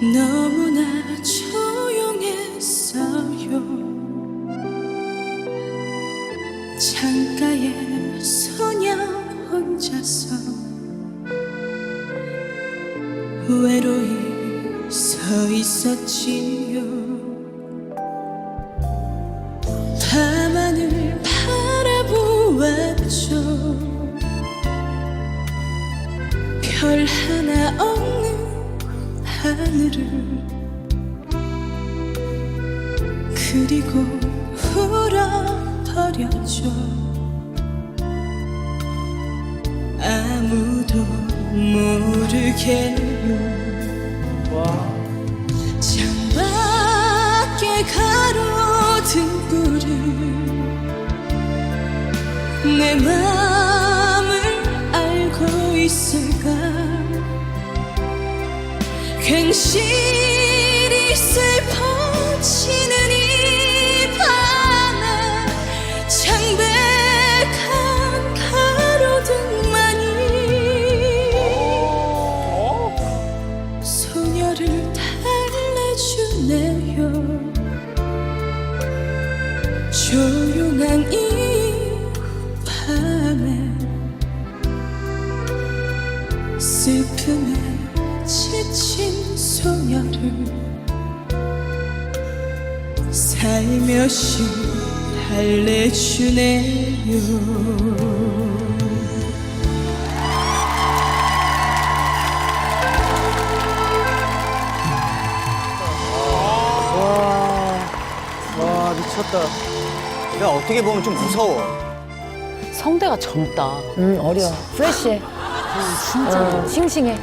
너무나 조용했어요. 창가에 소녀 혼자서 외로이 서 있었지요. 밤하늘 바라보았죠. 별 하나 없는 하늘을 그리고 울어버렸죠. 아무도 모르게요. 창밖에 가로등 불을 내맘 미쳤다. 야 어떻게 보면 좀 무서워. 성대가 젊다. 음, 어려. 프레쉬해. 진짜. 어, 싱싱해.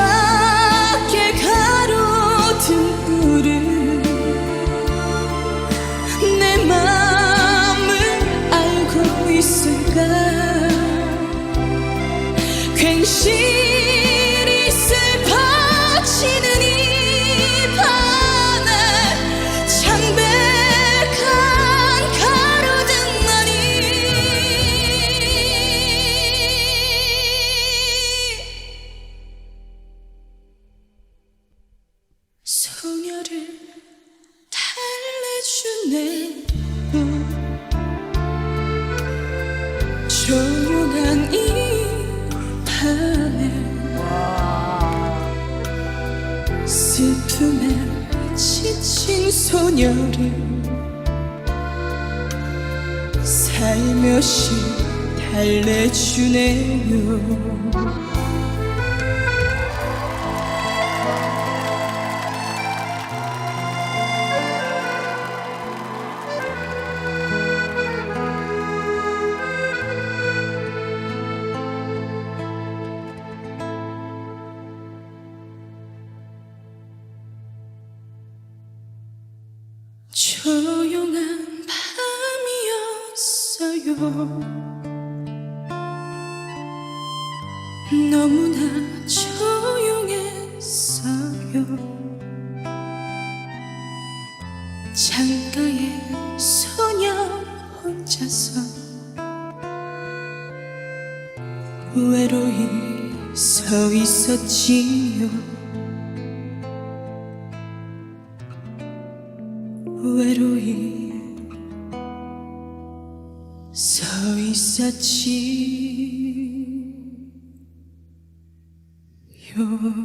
창밖에 가로등 불은 내 맘을 알고 있을까 괜시 소녀를 살며시 달래주네요 너무나 조용했어요. 창가에 소녀 혼자서 외로이 서 있었지요 있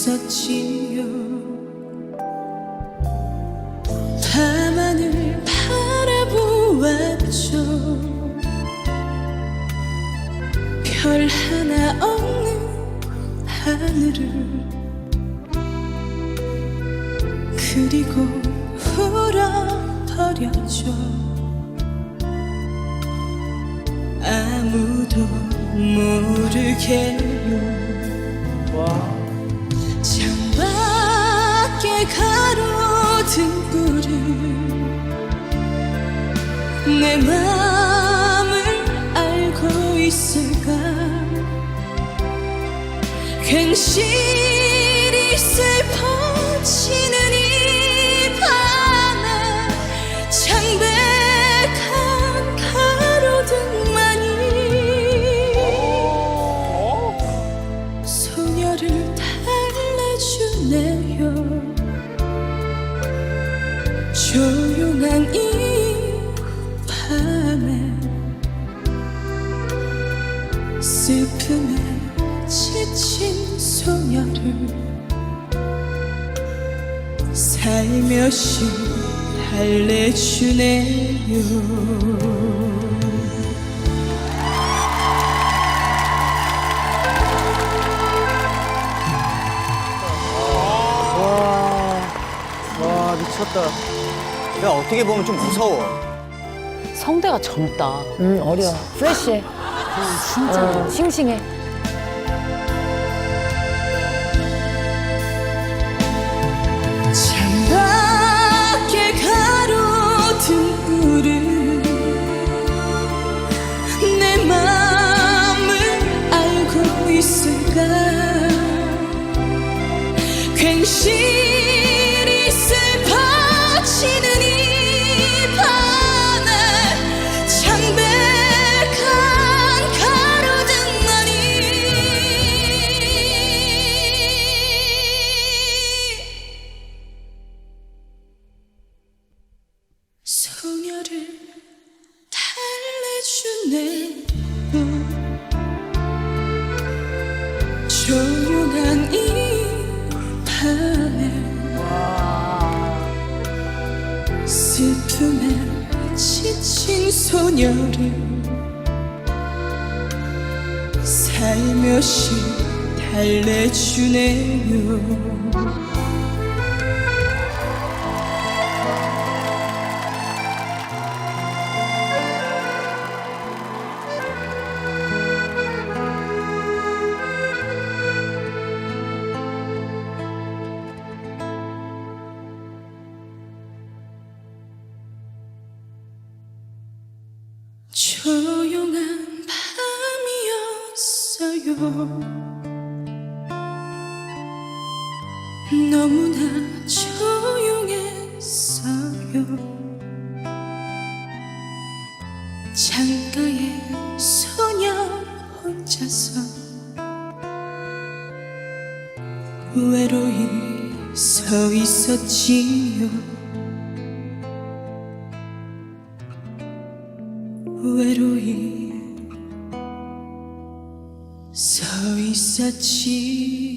있었지요 밤하늘 바라보았죠. 별 하나 없는 하늘을 그리고 울어버렸죠. 아무도 모르게요 창밖에 가로등 불을 내 맘을 알고 있을까? 괜시리 슬퍼지는 슬픔에 지친 소녀를 살며시 달래주네요 와 미쳤다. 야 어떻게 보면 좀 무서워. 성대가 젊다. 음, 어려. 프레쉬해. 진짜. 어, 싱싱해. 창밖에 가로등 불은 내 맘을 알고 있을까 괜시 슬픔에 지친 소녀를 살며시 달래주네요 조용한 밤이었어요. 너무나 조용했어요. 창가에 소녀 혼자서 외로이 서 있었지요 외로이 서 있었지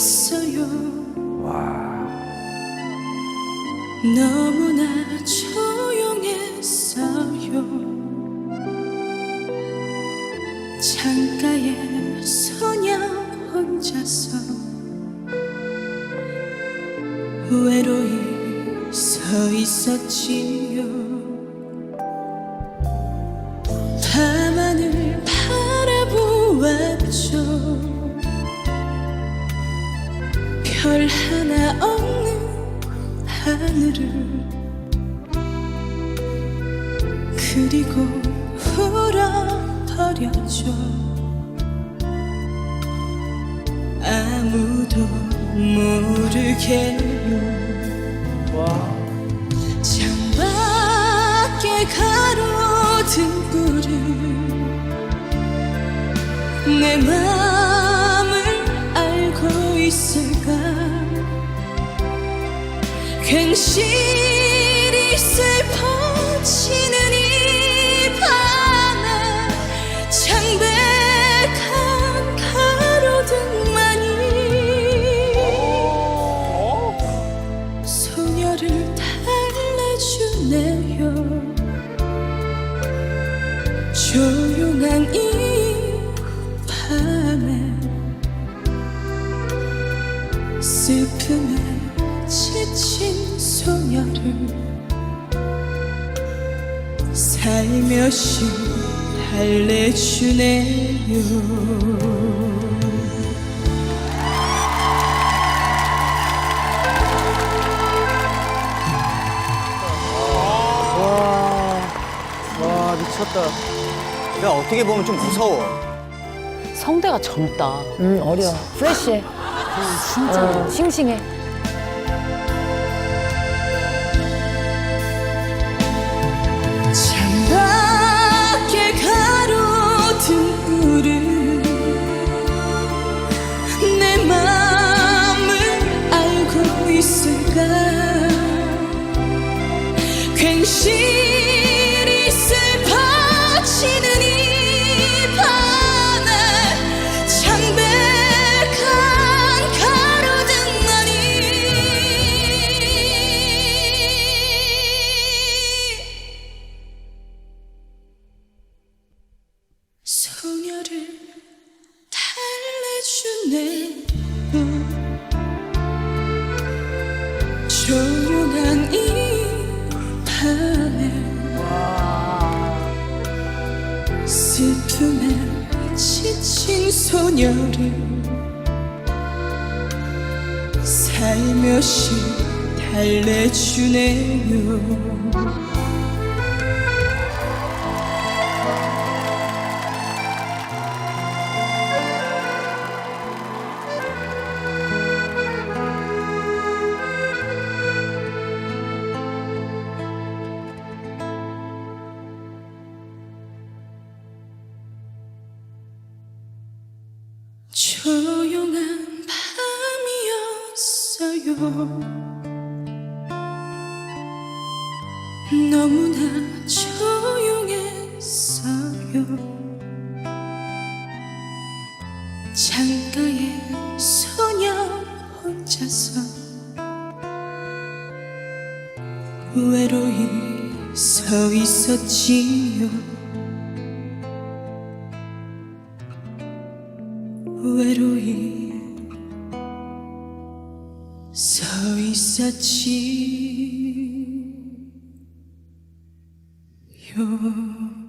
밤이었어요. 너무나 조용했어요. 창가에 소녀 혼자서 외로이 서 있었지 별 하나 없는 하늘을. 그리고 울어버렸죠. 아무도 모르게요 창밖에 가로등 불을 내맘 달래주네요. 조용한 이 밤에 슬픔에 지친 소녀를 살며시 달래주네요 미쳤다. 야 어떻게 보면 좀 무서워. 성대가 젊다. 음, 어려. 프레쉬해. 진짜. 어, 싱싱해. 창밖에 가로등 불을 내 맘을 알고 있을까 괜시 달래주네 조용한 이 밤에 슬픔에 지친 소녀를 살며시 달래주네요 너무나 조용했어요. 창가에 소녀 혼자서 외로이 서 있었지요 you